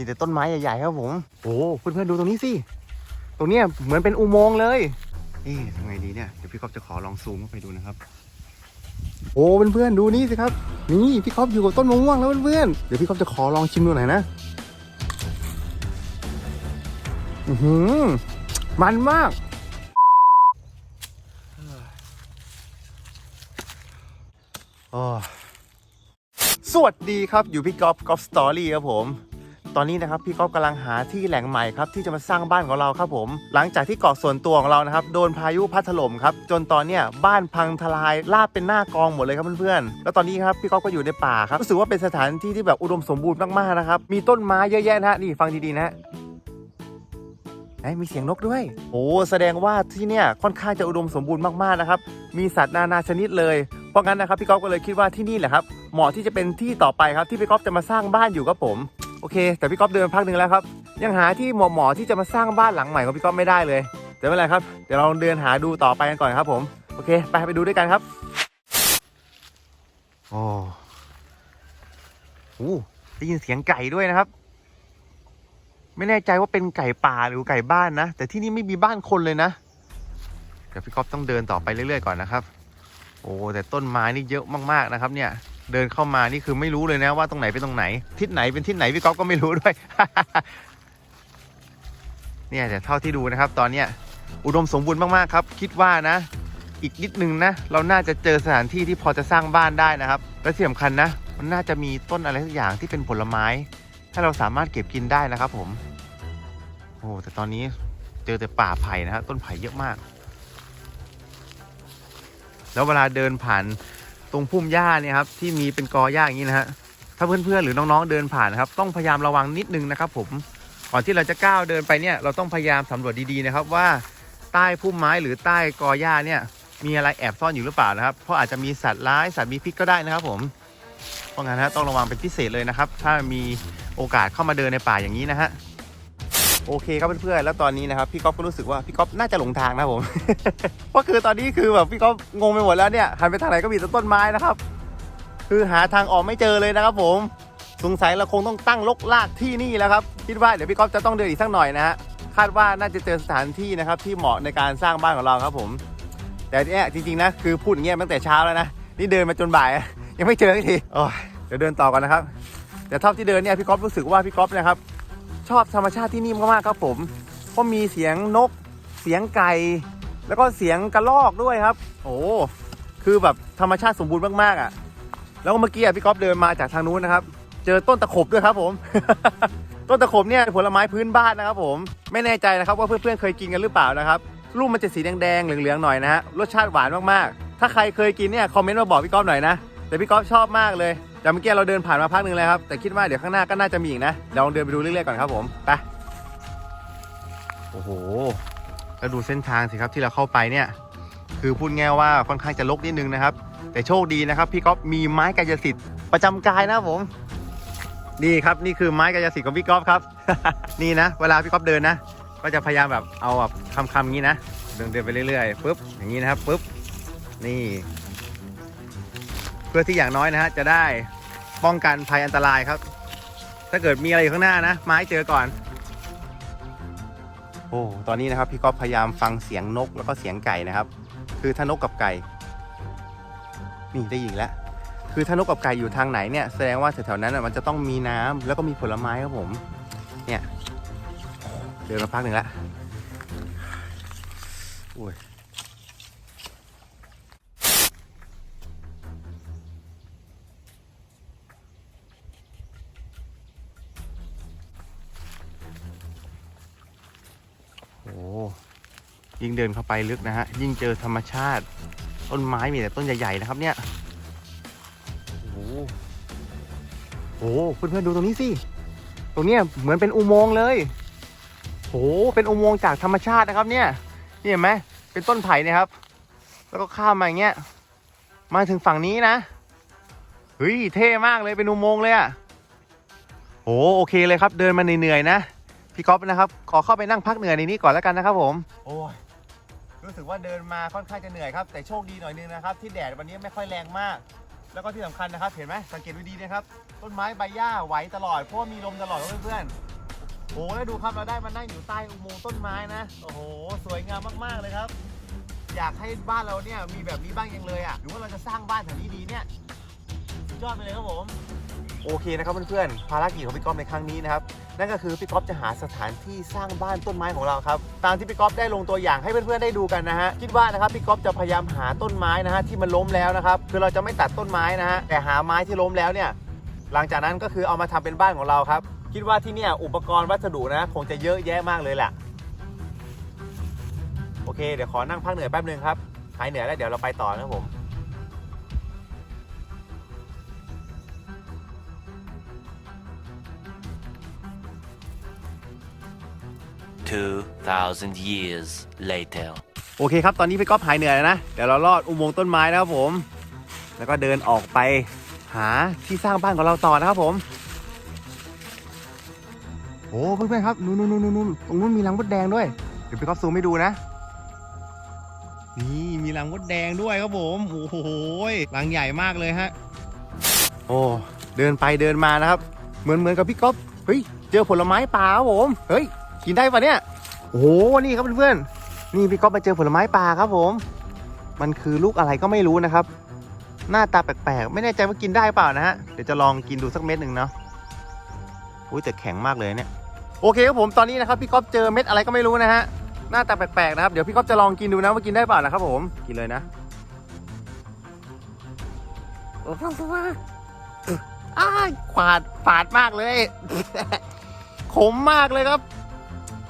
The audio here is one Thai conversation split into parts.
มีแต่ต้นไม้ใหญ่ๆครับผมโอ้เพื่อนๆดูตรงนี้สิตรงเนี้ยเหมือนเป็นอุโมงค์เลยนี่ทำไงดีเนี่ยเดี๋ยวพี่ก๊อฟจะขอลองซูมเข้าไปดูนะครับ โอ้เพื่อนๆดูนี่สิครับ นี่พี่ก๊อฟอยู่กับต้นมะม่วงแล้วเพื่อนๆเดี๋ยวพี่ก๊อฟจะขอลองชิมดูหน่อยนะอือหือมันมากโอ้สวัสดีครับอยู่พี่ก๊อฟก๊อฟสตอรี่ครับผม ตอนนี้นะครับพี่ก๊อฟกำลังหาที่แหล่งใหม่ครับที่จะมาสร้างบ้านของเราครับผม หลังจากที่เกาะส่วนตัวของเรานะครับโดนพายุพัดถล่มครับจนตอนเนี้ยบ้านพังทลายราบเป็นหน้ากองหมดเลยครับเพื่อนๆแล้วตอนนี้ครับพี่ก๊อฟก็อยู่ในป่าครับรู้สึกว่าเป็นสถานที่ที่แบบอุดมสมบูรณ์มากๆนะครับมีต้นไม้เยอะแยะนะฮะนี่ฟังดีๆนะไหนมีเสียงนกด้วย โอ้แสดงว่าที่เนี่ยค่อนข้างจะอุดมสมบูรณ์มากๆนะครับ มีสัตว์นานาชนิดเลย เพราะงั้นนะครับพี่ก๊อฟก็เลยคิดว่าที่นี่แหละครับเหมาะที่จะเป็นที่ต่อไปครับที่พี่ก๊อฟจะมาสร้างบ้านอยู่ครับผม โอเค แต่พี่ก๊อฟเดินมาพักหนึ่งแล้วครับ ยังหาที่เหมาะๆที่จะมาสร้างบ้านหลังใหม่ของพี่ก๊อฟไม่ได้เลย แต่ไม่เป็นไรครับ เดี๋ยวเราเดินหาดูต่อไปกันก่อนครับผม โอเค ไปไปดูด้วยกันครับโอ้โหได้ยินเสียงไก่ด้วยนะครับ ไม่แน่ใจว่าเป็นไก่ป่าหรือไก่บ้านนะ แต่ที่นี่ไม่มีบ้านคนเลยนะเดี๋ยวพี่ก๊อฟต้องเดินต่อไปเรื่อยๆก่อนนะครับ โอ้แต่ต้นไม้นี่เยอะมากๆนะครับ เนี่ย เดินเข้ามานี่คือไม่รู้เลยนะว่าตรงไหนเป็นตรงไหน ทิศไหนเป็นทิศไหนพี่ก๊อฟก็ไม่รู้ด้วย เนี่ยแต่เท่าที่ดูนะครับ ตอนเนี้ยอุดมสมบูรณ์มากๆครับ คิดว่านะ อีกนิดนึงนะ เราน่าจะเจอสถานที่ที่พอจะสร้างบ้านได้นะครับ และที่สำคัญนะ มันน่าจะมีต้นอะไรสักอย่างที่เป็นผลไม้ ถ้าเราสามารถเก็บกินได้นะครับ ผมโอ้แต่ตอนนี้เจอแต่ป่าไผ่นะฮะต้นไผ่เยอะมาก แล้วเวลาเดินผ่าน ตรงพุ่มหญ้าเนี่ยครับที่มีเป็นกอหญ้าอย่างนี้นะฮะถ้าเพื่อนๆหรือน้องๆเดินผ่านนะครับต้องพยายามระวังนิดนึงนะครับผมก่อนที่เราจะก้าวเดินไปเนี่ยเราต้องพยายามสำรวจดีๆนะครับว่าใต้พุ่มไม้หรือใต้กอหญ้าเนี่ยมีอะไรแอบซ่อนอยู่หรือเปล่านะครับ เพราะอาจจะมีสัตว์ร้ายสัตว์มีพิษก็ได้นะครับผม เพราะงั้นนะต้องระวังเป็นพิเศษเลยนะครับ ถ้ามีโอกาสเข้ามาเดินในป่าอย่างนี้นะฮะ โอเคครับเพื่อนๆแล้วตอนนี้นะครับพี่ก๊อฟก็รู้สึกว่าพี่ก๊อฟน่าจะหลงทางนะผมเพราะคือตอนนี้คือแบบพี่ก๊อฟงงไปหมดแล้วเนี่ยหันไปทางไหนก็มีแต่ต้นไม้นะครับ คือหาทางออกไม่เจอเลยนะครับ ผมสงสัยเราคงต้องตั้งลกลากที่นี่แล้วครับคิดว่าเดี๋ยวพี่ก๊อฟจะต้องเดินอีกสักหน่อยนะฮะคาดว่าน่าจะเจอสถานที่นะครับที่เหมาะในการสร้างบ้านของเราครับผม แต่เนี่ยจริงๆนะคือพูดอย่างเงี้ยตั้งแต่เช้าแล้วนะนี่เดินมาจนบ่าย ยังไม่เจอสักทีโอ้ยเดี๋ยวเดินต่อกันนะครับแต่เท่าที่เดินเนี่ยพี่ก๊อฟรู้สึกว่าพี่ก๊อฟนะครับ ชอบธรรมชาติที่นี่มากๆครับผม เพราะมีเสียงนก เสียงไก่ แล้วก็เสียงกระรอกด้วยครับ โอ้คือแบบธรรมชาติสมบูรณ์มากๆอะ แล้วเมื่อกี้พี่ก๊อฟเดินมาจากทางนู้นนะครับ เจอต้นตะขบด้วยครับผม ต้นตะขบเนี่ยผลไม้พื้นบ้านนะครับ ผม ไม่แน่ใจนะครับว่าเพื่อนๆเคยกินกันหรือเปล่านะครับ ลูกมันจะสีแดงๆเหลืองๆหน่อยนะฮะ รสชาติหวานมากๆ ถ้าใครเคยกินเนี่ยคอมเมนต์มาบอกพี่ก๊อฟหน่อยนะ แต่พี่ก๊อฟชอบมากเลย แต่เมื่อกี้เราเดินผ่านมาพักหนึ่งแล้วครับ แต่คิดว่าเดี๋ยวข้างหน้าก็น่าจะมีอีกนะเดี๋ยวลองเดินไปดูเรื่อยๆก่อนครับผมไปโอ้โหแล้วดูเส้นทางสิครับที่เราเข้าไปเนี่ย คือพูดง่ายว่าค่อนข้างจะลกนิดนึงนะครับ แต่โชคดีนะครับ พี่ก๊อฟมีไม้กายสิทธิ์ประจำกายนะผมนี่ครับนี่คือไม้กายสิทธิ์ของพี่ก๊อฟครับ นี่นะ เวลาพี่ก๊อฟเดินนะ ก็จะพยายามแบบเอาแบบคำๆงี้นะเดินเดินไปเรื่อยๆปุ๊บอย่างนี้นะครับปุ๊บนี่ เพื่อที่อย่างน้อยนะฮะจะได้ป้องกันภัยอันตรายครับ ถ้าเกิดมีอะไรอยู่ข้างหน้านะไม้เจอก่อน โอ้ตอนนี้นะครับพี่ก๊อฟพยายามฟังเสียงนกแล้วก็เสียงไก่นะครับ คือถ้านกกับไก่นี่ได้ยินแล้วคือถ้านกกับไก่อยู่ทางไหนเนี่ยแสดงว่าแถวๆนั้นมันจะต้องมีน้ำแล้วก็มีผลไม้ครับผม เนี่ยเดินมาพักหนึ่งแล้วโอ้ย ยิ่งเดินเข้าไปลึกนะฮะ ยิ่งเจอธรรมชาติ ต้นไม้มีแต่ต้นใหญ่ๆนะครับเนี่ย โอ้โหเพื่อนๆดูตรงนี้สิ ตรงเนี้ยเหมือนเป็นอุโมงค์เลยโอ้โหเป็นอุโมงค์จากธรรมชาตินะครับเนี่ย นี่เห็นไหมเป็นต้นไผ่เนะครับ แล้วก็ข้ามมาอย่างเงี้ย มาถึงฝั่งนี้นะ เฮ้ยเท่มากเลยเป็นอุโมงค์เลยอะโอ้โอเคเลยครับ เดินมาเหนื่อยๆนะ พี่ก๊อฟนะครับ ขอเข้าไปนั่งพักเหนื่อยในนี้ก่อนแล้วกันนะครับผม โอ้ย รู้สึกว่าเดินมาค่อนข้างจะเหนื่อยครับ แต่โชคดีหน่อยนึงนะครับ ที่แดดวันนี้ไม่ค่อยแรงมาก แล้วก็ที่สำคัญนะครับ เห็นไหมสังเกตดูดีนะครับ ต้นไม้ใบหญ้าไหวตลอด เพราะมีลมตลอดเพื่อนโอ้แล้วดูครับเราได้มานั่งอยู่ใต้อุโมงค์ต้นไม้นะ โอ้โห สวยงามมากๆเลยครับ อยากให้บ้านเราเนี่ยมีแบบนี้บ้างยังเลยอะหรือว่าเราจะสร้างบ้านแถวนี้ดีเนี่ยสุดยอดไปเลยครับผม โอเคนะครับเพื่อนๆภารกิจของพี่ก๊อฟในครั้งนี้นะครับนั่นก็คือพี่ก๊อฟจะหาสถานที่สร้างบ้านต้นไม้ของเราครับตามที่พี่ก๊อฟได้ลงตัวอย่างให้เพื่อนๆได้ดูกันนะฮะคิดว่านะครับพี่ก๊อฟจะพยายามหาต้นไม้นะฮะที่มันล้มแล้วนะครับคือเราจะไม่ตัดต้นไม้นะฮะแต่หาไม้ที่ล้มแล้วเนี่ยหลังจากนั้นก็คือเอามาทำเป็นบ้านของเราครับคิดว่าที่เนี่ยอุปกรณ์วัสดุนะคงจะเยอะแยะมากเลยแหละโอเค เดี๋ยวขอนั่งพักเหนื่อยแป๊บนึงครับหายเหนื่อยแล้วเดี๋ยวเราไปต่อนะครับผม 2,000 years later. โอเคครับ ตอนนี้พี่ก๊อฟหายเหนื่อยแล้วนะ เดี๋ยวเราลอดอุโมงค์ต้นไม้นะครับผม แล้วก็เดินออกไปหาที่สร้างบ้านของเราต่อนะครับผม โอ้เพื่อนๆครับนู่นนู่นนู่นนู่นตรงนู้นมีรังมดแดงด้วย เดี๋ยวพี่ก๊อฟซูมให้ดูนะ นี่มีรังมดแดงด้วยครับผม โอ้โหรังใหญ่มากเลยฮะ โอ้เดินไปเดินมานะครับ เหมือนเหมือนกับพี่ก๊อฟเฮ้ยเจอผลไม้ป่าครับผม เฮ้ย กินได้ปะเนี่ยโอ้โหนี่ครับเพื่อนๆนี่พี่ก๊อฟมาเจอผลไม้ป่าครับผม มันคือลูกอะไรก็ไม่รู้นะครับ หน้าตาแปลกๆ ไม่แน่ใจว่ากินได้เปล่านะฮะเดี๋ยวจะลองกินดูสักเม็ดหนึ่งเนาะอุ้ยแต่แข็งมากเลยเนี่ยโอเคครับผมตอนนี้นะครับพี่ก๊อฟเจอเม็ดอะไรก็ไม่รู้นะฮะหน้าตาแปลกๆนะครับเดี๋ยวพี่ก๊อฟจะลองกินดูนะว่ากินได้เปล่านะครับผมกินเลยนะโอ้โหอ้าขวาดฝาดมากเลยขมมากเลยครับ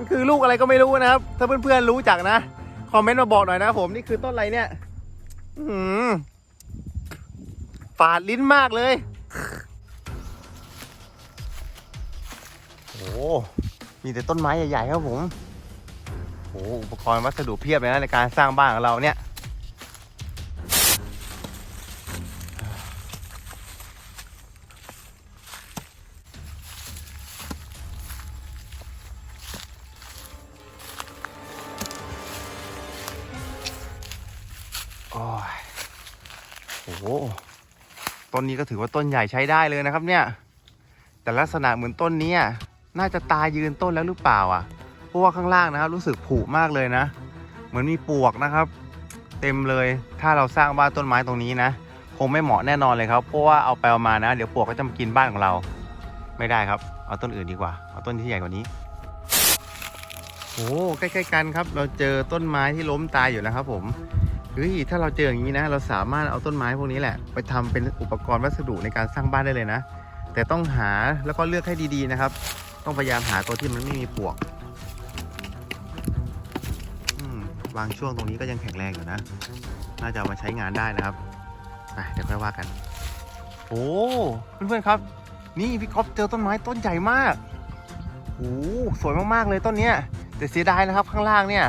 มันคือลูกอะไรก็ไม่รู้นะครับ ถ้าเพื่อนๆรู้จักนะ คอมเมนต์มาบอกหน่อยนะผม นี่คือต้นอะไรเนี่ยหืมฝาดลิ้นมากเลย โอ้โหมีแต่ต้นไม้ใหญ่ๆครับผม โอ้อุปกรณ์วัสดุเพียบเลยนะในการสร้างบ้านของเราเนี่ย ต้นนี้ก็ถือว่าต้นใหญ่ใช้ได้เลยนะครับเนี่ย แต่ลักษณะเหมือนต้นนี้น่าจะตายยืนต้นแล้วหรือเปล่าอะ เพราะว่าข้างล่างนะครับ รู้สึกผุมากเลยนะ เหมือนมีปวกนะครับ เต็มเลย ถ้าเราสร้างบ้านต้นไม้ตรงนี้นะ คงไม่เหมาะแน่นอนเลยครับ เพราะว่าเอาไปเอามานะ เดี๋ยวปวกก็จะมากินบ้านของเรา ไม่ได้ครับ เอาต้นอื่นดีกว่า เอาต้นที่ใหญ่กว่านี้โอ้ใกล้ๆกันครับ เราเจอต้นไม้ที่ล้มตายอยู่นะครับผม เฮ้ยถ้าเราเจออย่างนี้นะ เราสามารถเอาต้นไม้พวกนี้แหละ ไปทำเป็นอุปกรณ์วัสดุในการสร้างบ้านได้เลยนะ แต่ต้องหาแล้วก็เลือกให้ดีๆนะครับ ต้องพยายามหาตัวที่มันไม่มีปวกบางช่วงตรงนี้ก็ยังแข็งแรงอยู่นะ น่าจะามาใช้งานได้นะครับไปเดี๋ยวค่อยว่ากัน โอ้เพื่อนๆครับ นี่พี่ก๊อฟเจอต้นไม้ต้นใหญ่มากโอ้สวยมากๆเลยต้นเนี้ยแต่เสียดายนะครับข้างล่างเนี่ย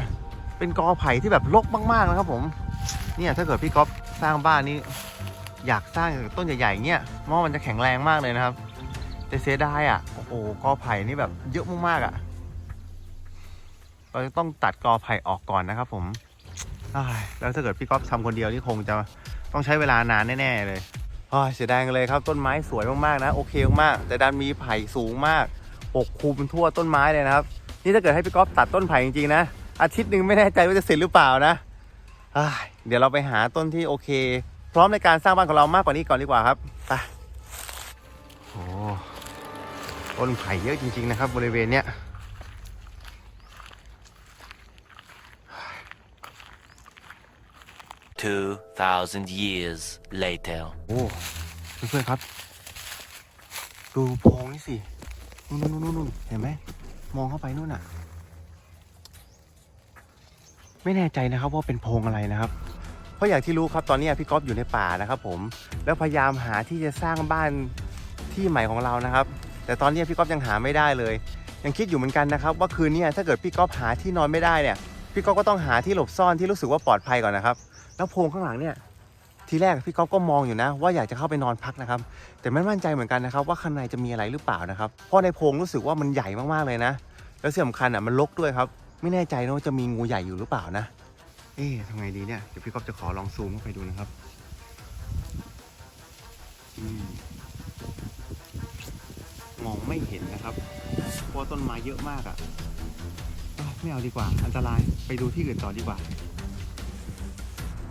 เป็นกอไผ่ที่แบบรกมากๆนะครับผม เนี่ยถ้าเกิดพี่ก๊อฟสร้างบ้านนี้ อยากสร้างต้นใหญ่ๆเงี้ยมอมันจะแข็งแรงมากเลยนะครับ แต่เสียดายอะ โอ้โหกอไผ่นี่แบบเยอะมากๆอะ เราจะต้องตัดกอไผ่ออกก่อนนะครับ ผมแล้วถ้าเกิดพี่ก๊อฟทำคนเดียวนี่คงจะต้องใช้เวลานานแน่ๆเลยเสียดายกันเลยครับต้นไม้สวยมากๆนะ โอเคมากแต่ดันมีไผ่สูงมาก ปกคลุมทั่วต้นไม้เลยนะครับ นี่ถ้าเกิดให้พี่ก๊อฟตัดต้นไผ่จริงๆนะอาทิตย์หนึ่งไม่แน่ใจว่าจะเสร็จหรือเปล่านะอ้าย เดี๋ยวเราไปหาต้นที่โอเค พร้อมในการสร้างบ้านของเรามากกว่านี้ก่อนดีกว่าครับไปโอ้ต้นไผ่เยอะจริง ๆ นะครับ บริเวณเนี้ย2,000 years later. โอ้เพื่อนๆครับ ดูโพรงนี่สิ นู่นนู่นนู่นนู่นเห็นไหม มองเข้าไปนู่นน่ะ ไม่แน่ใจนะครับว่าเป็นโพรงอะไรนะครับ เพราะอย่างที่รู้ครับตอนนี้พี่ก๊อฟอยู่ในป่านะครับผมแล้วพยายามหาที่จะสร้างบ้านที่ใหม่ของเรานะครับ แต่ตอนนี้พี่ก๊อฟยังหาไม่ได้เลย ยังคิดอยู่เหมือนกันนะครับ ว่าคืนนี้ถ้าเกิดพี่ก๊อฟหาที่นอนไม่ได้เนี่ย พี่ก๊อฟก็ต้องหาที่หลบซ่อนที่รู้สึกว่าปลอดภัยก่อนนะครับ แล้วโพรงข้างหลังเนี่ยทีแรกพี่ก๊อฟก็มองอยู่นะ ว่าอยากจะเข้าไปนอนพักนะครับ แต่ไม่มั่นใจเหมือนกันนะครับ ว่าข้างในจะมีอะไรหรือเปล่านะครับเพราะในโพรงรู้สึกว่ามันใหญ่มากๆเลยนะ แล้วที่สำคัญอะมันรกด้วยครับ ไม่แน่ใจนะว่าจะมีงูใหญ่อยู่หรือเปล่านะ เอ๊ะทำไงดีเนี่ย เดี๋ยวพี่ก๊อฟจะขอลองซูมเข้าไปดูนะครับอมมองไม่เห็นนะครับ เพราะต้นไม้เยอะมากอะ่ะ ไม่เอาดีกว่า อันตราย ไปดูที่อื่นต่อดีกว่า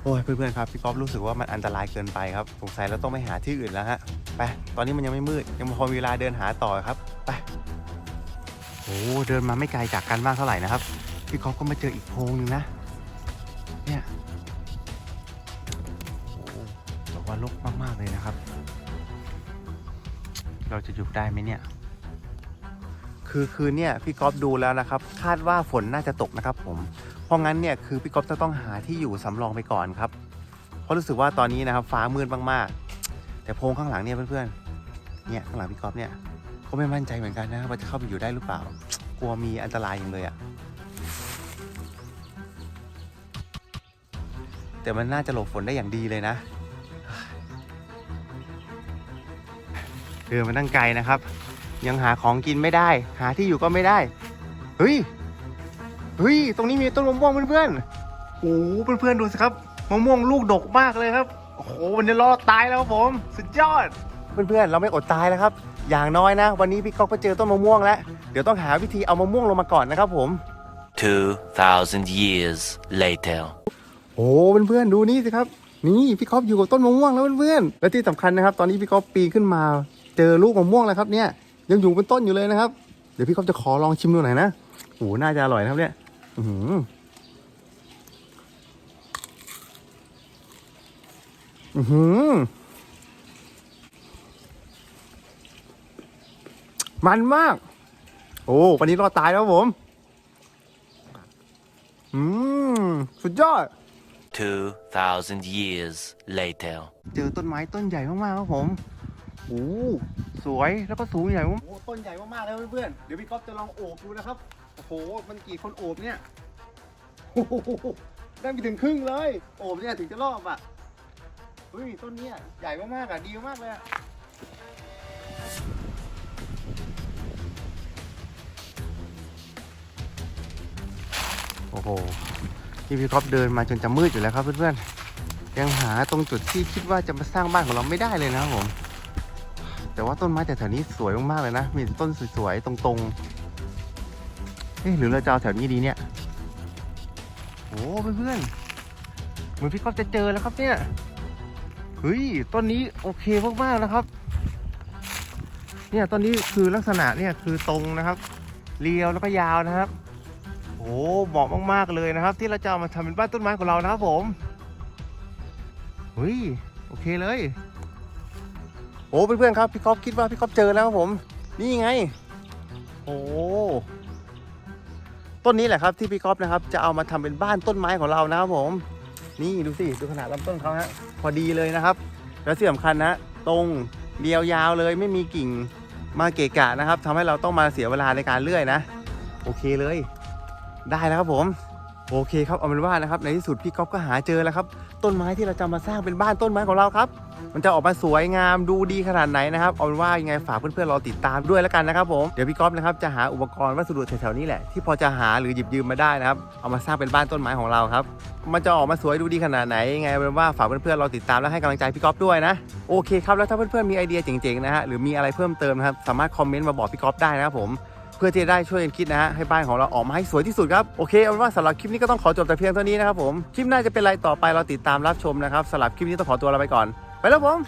โอ้ยเพื่อนๆครับ พี่ก๊อฟรู้สึกว่ามันอันตรายเกินไปครับ สงสัยเราต้องไปหาที่อื่นแล้วฮะ ไป ตอนนี้มันยังไม่มืด ยังพอมีเวลาเดินหาต่อครับ ไป โอ้เดินมาไม่ไกลจากกันมากเท่าไหร่นะครับ พี่ก๊อฟก็มาเจออีกโพรงหนึงนะ บอกว่าลกมาก ๆ เลยนะครับ เราจะอยู่ได้ไหมเนี่ย คือคืนเนี่ยพี่ก๊อฟดูแล้วนะครับ คาดว่าฝนน่าจะตกนะครับผม เพราะงั้นเนี่ยคือพี่ก๊อฟจะต้องหาที่อยู่สำรองไปก่อนครับ เพราะรู้สึกว่าตอนนี้นะครับ ฟ้ามืดมากๆ แต่โพงข้างหลังเนี่ยเพื่อนๆ เนี่ยข้างหลังพี่ก๊อฟเนี่ยก็ไม่มั่นใจเหมือนกันนะว่าจะเข้าไปอยู่ได้หรือเปล่า กลัวมีอันตรายอย่างเลยอะแต่มันน่าจะหลบฝนได้อย่างดีเลยนะ เดินมาตั้งไกลนะครับ ยังหาของกินไม่ได้ หาที่อยู่ก็ไม่ได้ เฮ้ย เฮ้ย ตรงนี้มีต้นมะม่วงเพื่อนๆโอ้โหเพื่อนๆดูสิครับ มะม่วงลูกดกมากเลยครับ โอ้โหวันนี้รอดตายแล้วครับผม สุดยอด เพื่อนๆ เราไม่อดตายแล้วครับ อย่างน้อยนะ วันนี้พี่ก๊อกก็เจอต้นมะม่วงแล้ว เดี๋ยวต้องหาวิธีเอามะม่วงลงมาก่อนนะครับผม 2,000 years later. โอ้เพื่อนๆ ดูนี่สิครับ นี่พี่ก๊อฟอยู่กับต้นมะม่วงแล้วเพื่อนๆ และที่สำคัญนะครับ ตอนนี้พี่ก๊อฟปีนขึ้นมา เจอลูกมะม่วงแล้วครับเนี่ยยังอยู่บนต้นอยู่เลยนะครับ เดี๋ยวพี่ก๊อฟจะขอลองชิมดูหน่อยนะโอ้น่าจะอร่อยนะครับเนี่ย อื้อหืออือหือมันมาก โอ้วันนี้รอดตายแล้วครับผม อืม สุดยอด 2,000 years later. เจอต้นไม้ต้นใหญ่มากๆครับผม โอ้สวยแล้วก็สูงใหญ่มากโอ้ต้นใหญ่มากๆเลยเพื่อนๆเดี๋ยวพี่ก๊อฟจะลองโอบดูนะครับโอ้โหมันกี่คนโอบเนี่ยโอ้โหได้ไปถึงครึ่งเลย โอบเนี่ยถึงจะรอบอะเฮ้ยต้นเนี้ยใหญ่มากๆอะดีมากเลยอะโอ้โหนี่พี่ก๊อฟเดินมาจนจะมืดอยู่แล้วครับเพื่อนๆยังหาตรงจุดที่คิดว่าจะมาสร้างบ้านของเราไม่ได้เลยนะครับผม แต่ว่าต้นไม้แต่แถวนี้สวยมากๆเลยนะ มีต่ต้นสวยๆตรงๆเอ๊ะหรือเราจะเอาแถวนี้ดีเนี่ยโอ้เพื่อนๆเหมือนพี่ก๊อฟจะเจอแล้วครับเนี่ยเฮ้ยต้นนี้โอเคมากๆนะครับ เนี่ยต้นนี้คือลักษณะเนี่ยคือตรงนะครับ เรียวแล้วก็ยาวนะครับโอ้เหมาะมากๆเลยนะครับ ที่เราจะเอามาทำเป็นบ้านต้นไม้ของเรานะครับผมเฮ้ยโอเคเลย โอ้เพื่อนๆครับพี่ก๊อฟคิดว่าพี่ก๊อฟเจอแล้วครับผม นี่ไง โอ้ต้นนี้แหละครับที่พี่ก๊อฟนะครับ จะเอามาทำเป็นบ้านต้นไม้ของเรานะครับผม นี่ดูสิดูขนาดลำต้นเขาฮะพอดีเลยนะครับ แล้วที่สำคัญนะตรงเดียวยาวเลยไม่มีกิ่งมาเกะกะนะครับทำให้เราต้องมาเสียเวลาในการเลื่อยนะ โอเคเลย ได้แล้วครับผม โอเคครับเอาเป็นว่านะครับในที่สุดพี่ก๊อฟก็หาเจอแล้วครับ ต้นไม้ที่เราจะมาสร้างเป็นบ้านต้นไม้ของเราครับ มันจะออกมาสวยงามดูดีขนาดไหนนะครับเอาเป็นว่ายังไงฝากเพื่อนๆรอติดตามด้วยแล้วกันนะครับผมเดี๋ยวพี่ก๊อฟนะครับจะหาอุปกรณ์วัสดุแถวๆนี้แหละที่พอจะหาหรือหยิบยืมมาได้นะครับเอามาสร้างเป็นบ้านต้นไม้ของเราครับ มันจะออกมาสวยดูดีขนาดไหนยังไงเอาเป็นว่าฝากเพื่อนๆรอติดตามและให้กำลังใจพี่ก๊อฟด้วยนะโอเคครับแล้วถ้าเพื่อนๆมีไอเดียเจ๋งๆนะฮะหรือมีอะไรเพิ่มเติมนะครับสามารถคอมเมนต์มาบอกพี่ก๊อฟได้นะครับผม เพื่อที่จะได้ช่วยกันคิดนะฮะให้บ้านของเราออกมาให้สวยที่สุดครับโอเคเอาเป็นว่าสำหรับคลิปนี้ก็ต้องขอจบแต่เพียงเท่านี้นะครับผมคลิปหน้าจะเป็นอะไรต่อไปเราติดตามรับชมนะครับสำหรับคลิปนี้ต้องขอตัวลาไปก่อน ไปแล้วผม